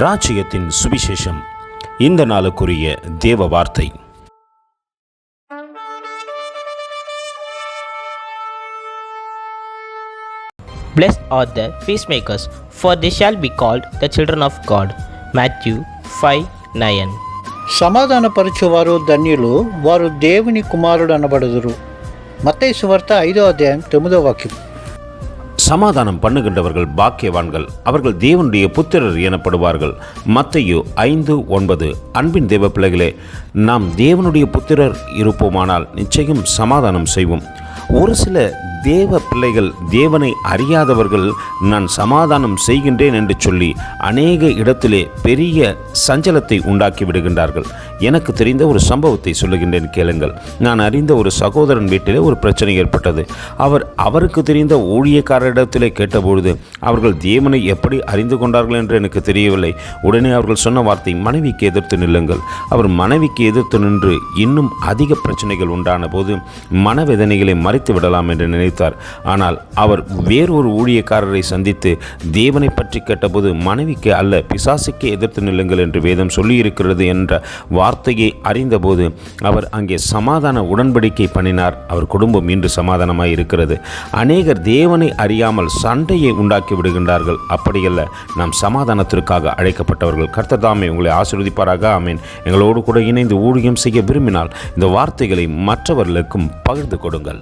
ராஜ்யத்தின் சுவிசேஷம் இந்த நாளுக்குரிய தேவ வார்த்தை Blessed are the peacemakers, for they shall be called the children of God. Matthew 5 9. సమాధానపరచువారు ధన్యులు వారు దేవుని కుమారుడు అనబడుదురు మత్తయి సువార్త ఐదో అధ్యాయం తొమ్మిదో వాక్యం சமாதானம் பண்ணுகின்றவர்கள் பாக்கியவான்கள். அவர்கள் தேவனுடைய புத்திரர் எனப்படுவார்கள். மத்தையு ஐந்து ஒன்பது. அன்பின் தேவ பிள்ளைகளே நாம் தேவனுடைய புத்திரர் இருப்போமானால் நிச்சயம் சமாதானம் செய்வோம். ஒரு சில தேவ பிள்ளைகள் தேவனை அறியாதவர்கள் நான் சமாதானம் செய்கின்றேன் என்று சொல்லி அநேக இடத்திலே பெரிய சஞ்சலத்தை உண்டாக்கி விடுகின்றார்கள். எனக்கு தெரிந்த ஒரு சம்பவத்தை சொல்லுகின்றேன் கேளுங்கள். நான் அறிந்த ஒரு சகோதரன் வீட்டிலே ஒரு பிரச்சனை ஏற்பட்டது. அவர் அவருக்கு தெரிந்த ஊழியக்காரரிடத்திலே கேட்டபொழுது அவர்கள் தேவனை எப்படி அறிந்து கொண்டார்கள் என்று எனக்கு தெரியவில்லை. உடனே அவர்கள் சொன்ன வார்த்தை மனைவிக்கு எதிர்த்து நில்லுங்கள். அவர் மனைவிக்கு எதிர்த்து நின்று இன்னும் அதிக பிரச்சனைகள் உண்டான போது மனவேதனைகளை மறைத்து விடலாம் என்று நினைத்தார் ஆனால் அவர் வேறொரு ஊழியக்காரரை சந்தித்து தேவனை பற்றி கேட்டபோது மனைவிக்கு அல்ல பிசாசுக்கு எதிர்த்து நில்லுங்கள் என்று வேதம் சொல்லியிருக்கிறது என்ற வார்த்தையை அறிந்தபோது அவர் அங்கே சமாதான உடன்படிக்கை பண்ணினார். அவர் குடும்பம் இன்று சமாதானமாய் இருக்கிறது. அநேகர் தேவனை அறியாமல் சண்டையை உண்டாக்கி விடுகின்றார்கள். அப்படியல்ல நாம் சமாதானத்திற்காக அழைக்கப்பட்டவர்கள். கர்த்ததாமே உங்களை ஆசீர்வதிப்பாராக. ஆமேன். எங்களோடு கூட இணைந்து ஊழியம் செய்ய விரும்பினால் இந்த வார்த்தைகளை மற்றவர்களுக்கும் பகிர்ந்து கொடுங்கள்.